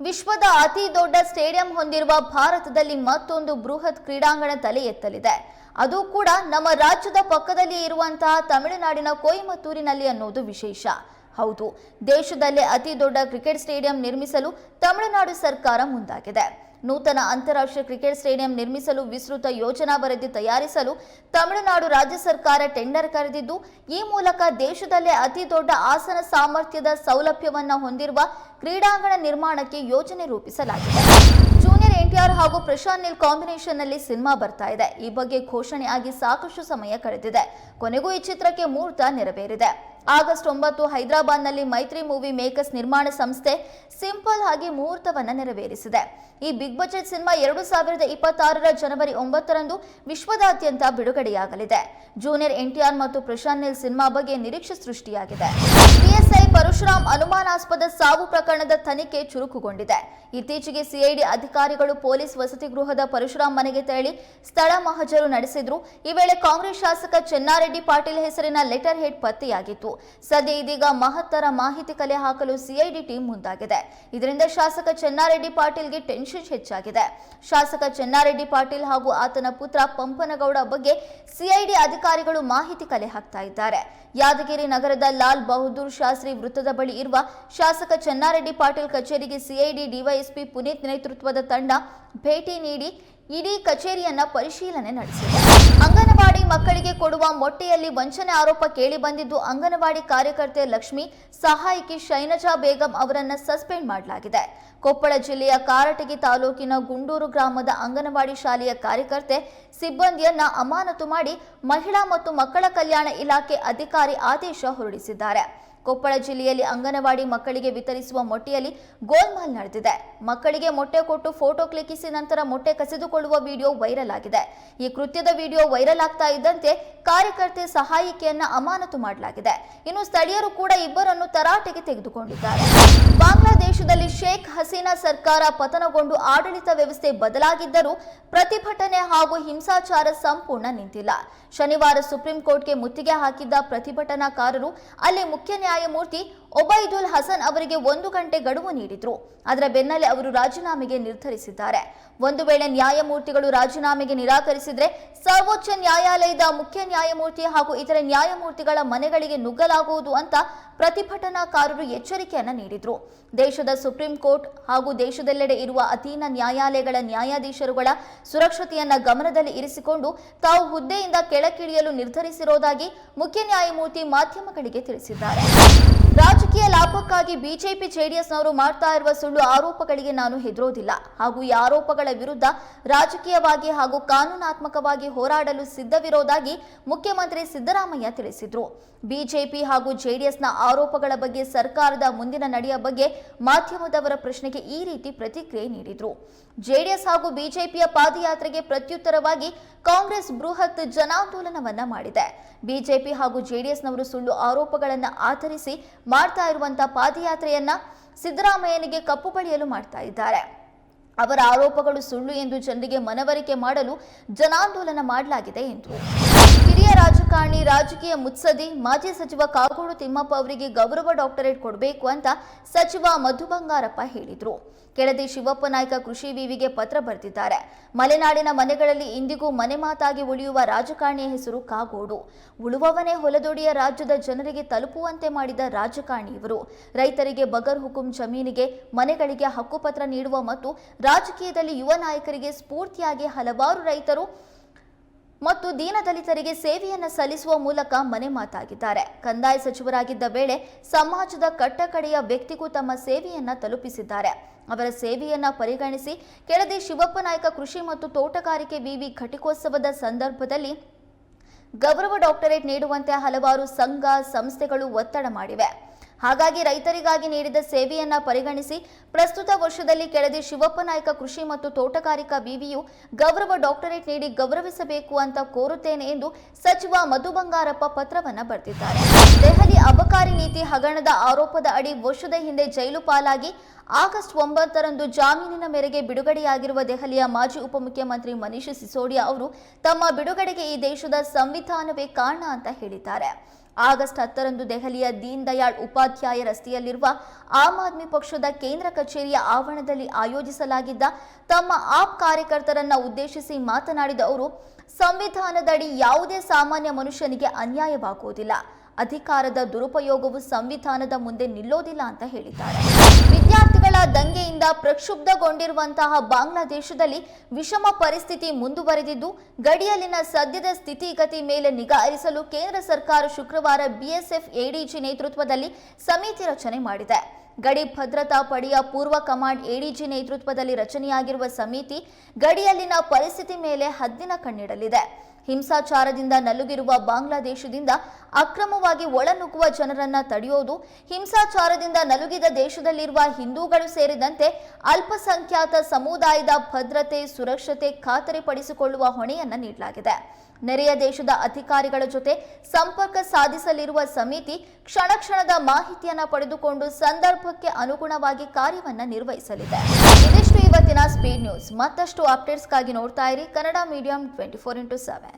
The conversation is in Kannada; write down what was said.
ವಿಶ್ವದ ಅತಿ ದೊಡ್ಡ ಸ್ಟೇಡಿಯಂ ಹೊಂದಿರುವ ಭಾರತದಲ್ಲಿ ಮತ್ತೊಂದು ಬೃಹತ್ ಕ್ರೀಡಾಂಗಣ ತಲೆ ಎತ್ತಲಿದೆ. ಅದು ಕೂಡ ನಮ್ಮ ರಾಜ್ಯದ ಪಕ್ಕದಲ್ಲಿ ಇರುವಂತಹ ತಮಿಳುನಾಡಿನ ಕೊಯಮತ್ತೂರಿನಲ್ಲಿ ಅನ್ನೋದು ವಿಶೇಷ. ಹೌದು, ದೇಶದಲ್ಲೇ ಅತಿ ದೊಡ್ಡ ಕ್ರಿಕೆಟ್ ಸ್ಟೇಡಿಯಂ ನಿರ್ಮಿಸಲು ತಮಿಳುನಾಡು ಸರ್ಕಾರ ಮುಂದಾಗಿದೆ. ನೂತನ ಅಂತಾರಾಷ್ಟ್ರೀಯ ಕ್ರಿಕೆಟ್ ಸ್ಟೇಡಿಯಂ ನಿರ್ಮಿಸಲು ವಿಸ್ತೃತ ಯೋಜನಾ ವರದಿ ತಯಾರಿಸಲು ತಮಿಳುನಾಡು ರಾಜ್ಯ ಸರ್ಕಾರ ಟೆಂಡರ್ ಕರೆದಿದ್ದು, ಈ ಮೂಲಕ ದೇಶದಲ್ಲೇ ಅತಿ ದೊಡ್ಡ ಆಸನ ಸಾಮರ್ಥ್ಯದ ಸೌಲಭ್ಯವನ್ನು ಹೊಂದಿರುವ ಕ್ರೀಡಾಂಗಣ ನಿರ್ಮಾಣಕ್ಕೆ ಯೋಜನೆ ರೂಪಿಸಲಾಗಿದೆ. ಎನ್ಟಿಆರ್ ಹಾಗೂ ಪ್ರಶಾಂತ್ ನೀಲ್ ಕಾಂಬಿನೇಷನ್ನಲ್ಲಿ ಸಿನಿಮಾ ಬರ್ತಾ ಇದೆ. ಈ ಬಗ್ಗೆ ಘೋಷಣೆ ಆಗಿ ಸಾಕಷ್ಟು ಸಮಯ ಕಳೆದಿದೆ. ಕೊನೆಗೂ ಈ ಚಿತ್ರಕ್ಕೆ ಮುಹೂರ್ತ ನೆರವೇರಿದೆ. ಆಗಸ್ಟ್ ಒಂಬತ್ತು ಹೈದರಾಬಾದ್ನಲ್ಲಿ ಮೈತ್ರಿ ಮೂವಿ ಮೇಕರ್ಸ್ ನಿರ್ಮಾಣ ಸಂಸ್ಥೆ ಸಿಂಪಲ್ ಆಗಿ ಮುಹೂರ್ತವನ್ನ ನೆರವೇರಿಸಿದೆ. ಈ ಬಿಗ್ ಬಜೆಟ್ ಸಿನಿಮಾ ಎರಡು ಸಾವಿರದ ಇಪ್ಪತ್ತಾರರ ಜನವರಿ ಒಂಬತ್ತರಂದು ವಿಶ್ವದಾದ್ಯಂತ ಬಿಡುಗಡೆಯಾಗಲಿದೆ. ಜೂನಿಯರ್ ಎನ್ಟಿಆರ್ ಮತ್ತು ಪ್ರಶಾಂತ್ ನೀಲ್ ಸಿನಿಮಾ ಬಗ್ಗೆ ನಿರೀಕ್ಷೆ ಸೃಷ್ಟಿಯಾಗಿದೆ. ಪರಶುರಾಮ್ ಅನುಮಾನಾಸ್ಪದ ಸಾವು ಪ್ರಕರಣದ ತನಿಖೆ ಚುರುಕುಗೊಂಡಿದೆ. ಇತ್ತೀಚೆಗೆ ಸಿಐಡಿ ಅಧಿಕಾರಿಗಳು ಪೊಲೀಸ್ ವಸತಿ ಗೃಹದ ಪರಶುರಾಮ್ ಮನೆಗೆ ತೆರಳಿ ಸ್ಥಳ ಮಹಜರು ನಡೆಸಿದ್ರು. ಈ ವೇಳೆ ಕಾಂಗ್ರೆಸ್ ಶಾಸಕ ಚೆನ್ನಾರೆಡ್ಡಿ ಪಾಟೀಲ್ ಹೆಸರಿನ ಲೆಟರ್ ಹೆಡ್ ಪತ್ತೆಯಾಗಿತ್ತು. ಸದ್ಯ ಇದೀಗ ಮಹತ್ತರ ಮಾಹಿತಿ ಕಲೆ ಹಾಕಲು ಸಿಐಡಿ ಟೀಮ್ ಮುಂದಾಗಿದೆ. ಇದರಿಂದ ಶಾಸಕ ಚೆನ್ನಾರೆಡ್ಡಿ ಪಾಟೀಲ್ಗೆ ಟೆನ್ಷನ್ ಹೆಚ್ಚಾಗಿದೆ. ಶಾಸಕ ಚೆನ್ನಾರೆಡ್ಡಿ ಪಾಟೀಲ್ ಹಾಗೂ ಆತನ ಪುತ್ರ ಪಂಪನಗೌಡ ಬಗ್ಗೆ ಸಿಐಡಿ ಅಧಿಕಾರಿಗಳು ಮಾಹಿತಿ ಕಲೆ ಹಾಕ್ತಾ ಇದ್ದಾರೆ. ಯಾದಗಿರಿ ನಗರದ ಲಾಲ್ ಬಹದ್ದೂರ್ ಶಾಸ್ತ್ರಿ ವೃತ್ತದ ಬಳಿ ಇರುವ ಶಾಸಕ ಚನ್ನಾರೆಡ್ಡಿ ಪಾಟೀಲ್ ಕಚೇರಿಗೆ ಸಿಐಡಿ ಡಿವೈಎಸ್ಪಿ ಪುನೀತ್ ನೇತೃತ್ವದ ತಂಡ ಭೇಟಿ ನೀಡಿ ಇಡೀ ಕಚೇರಿಯನ್ನ ಪರಿಶೀಲನೆ ನಡೆಸಿದೆ. ಅಂಗನವಾಡಿ ಮಕ್ಕಳಿಗೆ ಕೊಡುವ ಮೊಟ್ಟೆಯಲ್ಲಿ ವಂಚನೆ ಆರೋಪ ಕೇಳಿ ಬಂದಿದ್ದು ಅಂಗನವಾಡಿ ಕಾರ್ಯಕರ್ತೆ ಲಕ್ಷ್ಮಿ, ಸಹಾಯಕಿ ಶೈನಜಾ ಬೇಗಂ ಅವರನ್ನ ಸಸ್ಪೆಂಡ್ ಮಾಡಲಾಗಿದೆ. ಕೊಪ್ಪಳ ಜಿಲ್ಲೆಯ ಕಾರಟಗಿ ತಾಲೂಕಿನ ಗುಂಡೂರು ಗ್ರಾಮದ ಅಂಗನವಾಡಿ ಶಾಲೆಯ ಕಾರ್ಯಕರ್ತೆ ಸಿಬ್ಬಂದಿಯನ್ನ ಅಮಾನತು ಮಾಡಿ ಮಹಿಳಾ ಮತ್ತು ಮಕ್ಕಳ ಕಲ್ಯಾಣ ಇಲಾಖೆ ಅಧಿಕಾರಿ ಆದೇಶ ಹೊರಡಿಸಿದ್ದಾರೆ. ಕೊಪ್ಪಳ ಜಿಲ್ಲೆಯಲ್ಲಿ ಅಂಗನವಾಡಿ ಮಕ್ಕಳಿಗೆ ವಿತರಿಸುವ ಮೊಟ್ಟೆಯಲ್ಲಿ ಗೋಲ್ಮಾಲ್ ನಡೆದಿದೆ. ಮಕ್ಕಳಿಗೆ ಮೊಟ್ಟೆ ಕೊಟ್ಟು ಫೋಟೋ ಕ್ಲಿಕ್ಕಿಸಿ ನಂತರ ಮೊಟ್ಟೆ ಕಸಿದುಕೊಳ್ಳುವ ವಿಡಿಯೋ ವೈರಲ್ ಆಗಿದೆ. ಈ ಕೃತ್ಯದ ವಿಡಿಯೋ ವೈರಲ್ ಆಗ್ತಾ ಇದ್ದಂತೆ ಕಾರ್ಯಕರ್ತೆ ಸಹಾಯಕಿಯನ್ನ ಅಮಾನತು ಮಾಡಲಾಗಿದೆ. ಇನ್ನು ಸ್ಥಳೀಯರು ಕೂಡ ಇಬ್ಬರನ್ನು ತರಾಟೆಗೆ ತೆಗೆದುಕೊಂಡಿದ್ದಾರೆ. ಬಾಂಗ್ಲಾದೇಶದಲ್ಲಿ ಶೇಖ್ ಹಸೀನಾ ಸರ್ಕಾರ ಪತನಗೊಂಡು ಆಡಳಿತ ವ್ಯವಸ್ಥೆ ಬದಲಾಗಿದ್ದರೂ ಪ್ರತಿಭಟನೆ ಹಾಗೂ ಹಿಂಸಾಚಾರ ಸಂಪೂರ್ಣ ನಿಂತಿಲ್ಲ. ಶನಿವಾರ ಸುಪ್ರೀಂ ಕೋರ್ಟ್ಗೆ ಮುತ್ತಿಗೆ ಹಾಕಿದ್ದ ಪ್ರತಿಭಟನಾಕಾರರು ಅಲ್ಲಿ ಮುಖ್ಯ ನ್ಯಾಯಮೂರ್ತಿ ಒಬೈದುಲ್ ಹಸನ್ ಅವರಿಗೆ ಒಂದು ಗಂಟೆ ಗಡುವು ನೀಡಿದ್ರು. ಅದರ ಬೆನ್ನಲ್ಲೇ ಅವರು ರಾಜೀನಾಮೆಗೆ ನಿರ್ಧರಿಸಿದ್ದಾರೆ. ಒಂದು ವೇಳೆ ನ್ಯಾಯಮೂರ್ತಿಗಳು ರಾಜೀನಾಮೆಗೆ ನಿರಾಕರಿಸಿದ್ರೆ ಸರ್ವೋಚ್ಚ ನ್ಯಾಯಾಲಯದ ಮುಖ್ಯ ನ್ಯಾಯಮೂರ್ತಿ ಹಾಗೂ ಇತರೆ ನ್ಯಾಯಮೂರ್ತಿಗಳ ಮನೆಗಳಿಗೆ ನುಗ್ಗಲಾಗುವುದು ಅಂತ ಪ್ರತಿಭಟನಾಕಾರರು ಎಚ್ಚರಿಕೆಯನ್ನು ನೀಡಿದ್ರು. ದೇಶದ ಸುಪ್ರೀಂ ಕೋರ್ಟ್ ಹಾಗೂ ದೇಶದೆಲ್ಲೆಡೆ ಇರುವ ಅಧೀನ ನ್ಯಾಯಾಲಯಗಳ ನ್ಯಾಯಾಧೀಶರುಗಳ ಸುರಕ್ಷತೆಯನ್ನ ಗಮನದಲ್ಲಿ ಇರಿಸಿಕೊಂಡು ತಾವು ಹುದ್ದೆಯಿಂದ ಕೆಳಕ್ಕಿಳಿಯಲು ನಿರ್ಧರಿಸಿರುವುದಾಗಿ ಮುಖ್ಯ ನ್ಯಾಯಮೂರ್ತಿ ಮಾಧ್ಯಮಗಳಿಗೆ ತಿಳಿಸಿದ್ದಾರೆ. ರಾಜಕೀಯ ಲಾಭಕ್ಕಾಗಿ ಬಿಜೆಪಿ, ಜೆಡಿಎಸ್ನವರು ಮಾಡ್ತಾ ಇರುವ ಸುಳ್ಳು ಆರೋಪಗಳಿಗೆ ನಾನು ಹೆದರೋದಿಲ್ಲ. ಹಾಗೂ ಈ ಆರೋಪಗಳ ವಿರುದ್ಧ ರಾಜಕೀಯವಾಗಿ ಹಾಗೂ ಕಾನೂನಾತ್ಮಕವಾಗಿ ಹೋರಾಡಲು ಸಿದ್ಧವಿರೋದಾಗಿ ಮುಖ್ಯಮಂತ್ರಿ ಸಿದ್ದರಾಮಯ್ಯ ತಿಳಿಸಿದ್ರು. ಬಿಜೆಪಿ ಹಾಗೂ ಜೆಡಿಎಸ್ನ ಆರೋಪಗಳ ಬಗ್ಗೆ ಸರ್ಕಾರದ ಮುಂದಿನ ನಡೆಯ ಬಗ್ಗೆ ಮಾಧ್ಯಮದವರ ಪ್ರಶ್ನೆಗೆ ಈ ರೀತಿ ಪ್ರತಿಕ್ರಿಯೆ ನೀಡಿದ್ರು. ಜೆಡಿಎಸ್ ಹಾಗೂ ಬಿಜೆಪಿಯ ಪಾದಯಾತ್ರೆಗೆ ಪ್ರತ್ಯುತ್ತರವಾಗಿ ಕಾಂಗ್ರೆಸ್ ಬೃಹತ್ ಜನಾಂದೋಲನವನ್ನ ಮಾಡಿದೆ. ಬಿಜೆಪಿ ಹಾಗೂ ಜೆಡಿಎಸ್ನವರು ಸುಳ್ಳು ಆರೋಪಗಳನ್ನು ಆಧರಿಸಿ ಮಾಡ್ತಾ ಇರುವಂತಹ ಪಾದಯಾತ್ರೆಯನ್ನ ಸಿದ್ದರಾಮಯ್ಯನಿಗೆ ಕಪ್ಪು ಬಳಿಯಲು ಮಾಡ್ತಾ ಇದ್ದಾರೆ. ಅವರ ಆರೋಪಗಳು ಸುಳ್ಳು ಎಂದು ಜನರಿಗೆ ಮನವರಿಕೆ ಮಾಡಲು ಜನಾಂದೋಲನ ಮಾಡಲಾಗಿದೆ ಎಂದು ಹಿರಿಯ ರಾಜಕಾರಣಿ ರಾಜಕೀಯ ಮುತ್ಸದಿ ಮಾಜಿ ಸಚಿವ ಕಾಗೋಡು ತಿಮ್ಮಪ್ಪ ಅವರಿಗೆ ಗೌರವ ಡಾಕ್ಟರೇಟ್ ಕೊಡಬೇಕು ಅಂತ ಸಚಿವ ಮಧು ಬಂಗಾರಪ್ಪ ಹೇಳಿದ್ರು. ಕೆಳದಿ ಶಿವಪ್ಪ ನಾಯ್ಕ ಕೃಷಿ ವಿವಿಗೆ ಪತ್ರ ಬರೆದಿದ್ದಾರೆ. ಮಲೆನಾಡಿನ ಮನೆಗಳಲ್ಲಿ ಇಂದಿಗೂ ಮನೆ ಮಾತಾಗಿ ಉಳಿಯುವ ರಾಜಕಾರಣಿಯ ಹೆಸರು ಕಾಗೋಡು. ಉಳುವವನೇ ಹೊಲದೊಡಿಯ ರಾಜ್ಯದ ಜನರಿಗೆ ತಲುಪುವಂತೆ ಮಾಡಿದ ರಾಜಕಾರಣಿ ಇವರು. ರೈತರಿಗೆ ಬಗರ್ ಹುಕುಂ ಜಮೀನಿಗೆ, ಮನೆಗಳಿಗೆ ಹಕ್ಕುಪತ್ರ ನೀಡುವ ಮತ್ತು ರಾಜಕೀಯದಲ್ಲಿ ಯುವ ನಾಯಕರಿಗೆ ಸ್ಫೂರ್ತಿಯಾಗಿ ಹಲವಾರು ರೈತರು ಮತ್ತು ದೀನದಲಿತರಿಗೆ ಸೇವೆಯನ್ನ ಸಲ್ಲಿಸುವ ಮೂಲಕ ಮನೆ ಮಾತಾಗಿದ್ದಾರೆ. ಕಂದಾಯ ಸಚಿವರಾಗಿದ್ದ ವೇಳೆ ಸಮಾಜದ ಕಟ್ಟಕಡೆಯ ವ್ಯಕ್ತಿಗೂ ತಮ್ಮ ಸೇವೆಯನ್ನ ತಲುಪಿಸಿದ್ದಾರೆ. ಅವರ ಸೇವೆಯನ್ನ ಪರಿಗಣಿಸಿ ಕೆಳದಿ ಶಿವಪ್ಪ ನಾಯಕ ಕೃಷಿ ಮತ್ತು ತೋಟಗಾರಿಕೆ ವಿವಿ ಘಟಿಕೋತ್ಸವದ ಸಂದರ್ಭದಲ್ಲಿ ಗೌರವ ಡಾಕ್ಟರೇಟ್ ನೀಡುವಂತೆ ಹಲವಾರು ಸಂಘ, ಸಂಸ್ಥೆಗಳು ಒತ್ತಡ ಮಾಡಿವೆ. ಹಾಗಾಗಿ ರೈತರಿಗಾಗಿ ನೀಡಿದ ಸೇವೆಯನ್ನ ಪರಿಗಣಿಸಿ ಪ್ರಸ್ತುತ ವರ್ಷದಲ್ಲಿ ಕೆಳದಿ ಶಿವಪ್ಪ ನಾಯ್ಕ ಕೃಷಿ ಮತ್ತು ತೋಟಗಾರಿಕಾ ವಿವಿಯು ಗೌರವ ಡಾಕ್ಟರೇಟ್ ನೀಡಿ ಗೌರವಿಸಬೇಕು ಅಂತ ಕೋರುತ್ತೇನೆ ಎಂದು ಸಚಿವ ಮಧು ಬಂಗಾರಪ್ಪ ಪತ್ರವನ್ನ ಬರೆದಿದ್ದಾರೆ. ದೆಹಲಿ ಅಬಕಾರಿ ನೀತಿ ಹಗರಣದ ಆರೋಪದ ಅಡಿ ವರ್ಷದ ಹಿಂದೆ ಜೈಲು ಪಾಲಾಗಿ ಆಗಸ್ಟ್ ಒಂಬತ್ತರಂದು ಜಾಮೀನಿನ ಮೇರೆಗೆ ಬಿಡುಗಡೆಯಾಗಿರುವ ದೆಹಲಿಯ ಮಾಜಿ ಉಪಮುಖ್ಯಮಂತ್ರಿ ಮನೀಶ್ ಸಿಸೋಡಿಯಾ ಅವರು ತಮ್ಮ ಬಿಡುಗಡೆಗೆ ಈ ದೇಶದ ಸಂವಿಧಾನವೇ ಕಾರಣ ಅಂತ ಹೇಳಿದ್ದಾರೆ. ಆಗಸ್ಟ್ ಹತ್ತರಂದು ದೆಹಲಿಯ ದೀನ್ ದಯಾಳ್ ಉಪಾಧ್ಯಾಯ ರಸ್ತೆಯಲ್ಲಿರುವ ಆಮ್ ಆದ್ಮಿ ಪಕ್ಷದ ಕೇಂದ್ರ ಕಚೇರಿಯ ಆವರಣದಲ್ಲಿ ಆಯೋಜಿಸಲಾಗಿದ್ದ ತಮ್ಮ ಆಪ್ ಕಾರ್ಯಕರ್ತರನ್ನ ಉದ್ದೇಶಿಸಿ ಮಾತನಾಡಿದ ಅವರು, ಸಂವಿಧಾನದಡಿ ಯಾವುದೇ ಸಾಮಾನ್ಯ ಮನುಷ್ಯನಿಗೆ ಅನ್ಯಾಯವಾಗುವುದಿಲ್ಲ. ಅಧಿಕಾರದ ದುರುಪಯೋಗವು ಸಂವಿಧಾನದ ಮುಂದೆ ನಿಲ್ಲೋದಿಲ್ಲ ಅಂತ ಹೇಳಿದ್ದಾರೆ. ವಿದ್ಯಾರ್ಥಿಗಳ ದಂಗೆಯಿಂದ ಪ್ರಕ್ಷುಬ್ಧಗೊಂಡಿರುವಂತಹ ಬಾಂಗ್ಲಾದೇಶದಲ್ಲಿ ವಿಷಮ ಪರಿಸ್ಥಿತಿ ಮುಂದುವರೆದಿದ್ದು, ಗಡಿಯಲ್ಲಿನ ಸದ್ಯದ ಸ್ಥಿತಿಗತಿ ಮೇಲೆ ನಿಗಾ ಇರಿಸಲು ಕೇಂದ್ರ ಸರ್ಕಾರ ಶುಕ್ರವಾರ ಬಿಎಸ್ಎಫ್ ಎಡಿಜಿ ನೇತೃತ್ವದಲ್ಲಿ ಸಮಿತಿ ರಚನೆ ಮಾಡಿದೆ. ಗಡಿ ಭದ್ರತಾ ಪಡೆಯ ಪೂರ್ವ ಕಮಾಂಡ್ ಎಡಿಜಿ ನೇತೃತ್ವದಲ್ಲಿ ರಚನೆಯಾಗಿರುವ ಸಮಿತಿ ಗಡಿಯಲ್ಲಿನ ಪರಿಸ್ಥಿತಿ ಮೇಲೆ ಹದ್ದಿನ ಕಣ್ಣಿಡಲಿದೆ. ಹಿಂಸಾಚಾರದಿಂದ ನಲುಗಿರುವ ಬಾಂಗ್ಲಾದೇಶದಿಂದ ಅಕ್ರಮವಾಗಿ ಒಳನುಗ್ಗುವ ಜನರನ್ನ ತಡೆಯೋದು, ಹಿಂಸಾಚಾರದಿಂದ ನಲುಗಿದ ದೇಶದಲ್ಲಿರುವ ಹಿಂದೂಗಳು ಸೇರಿದಂತೆ ಅಲ್ಪಸಂಖ್ಯಾತ ಸಮುದಾಯದ ಭದ್ರತೆ, ಸುರಕ್ಷತೆ ಖಾತರಿಪಡಿಸಿಕೊಳ್ಳುವ ಹೊಣೆಯನ್ನ ನೀಡಲಾಗಿದೆ. ನೆರೆಯ ದೇಶದ ಅಧಿಕಾರಿಗಳ ಜೊತೆ ಸಂಪರ್ಕ ಸಾಧಿಸಲಿರುವ ಸಮಿತಿ ಕ್ಷಣ ಕ್ಷಣದ ಮಾಹಿತಿಯನ್ನ ಪಡೆದುಕೊಂಡು ಸಂದರ್ಭಕ್ಕೆ ಅನುಗುಣವಾಗಿ ಕಾರ್ಯವನ್ನ ನಿರ್ವಹಿಸಲಿದೆ. ಇದಿಷ್ಟು ಇವತ್ತಿನ ಸ್ಪೀಡ್ ನ್ಯೂಸ್ ಮತ್ತಷ್ಟು ಅಪ್ಡೇಟ್ಸ್ಗಾಗಿ ನೋಡ್ತಾ ಇರಿ. Kannada medium twenty four into seven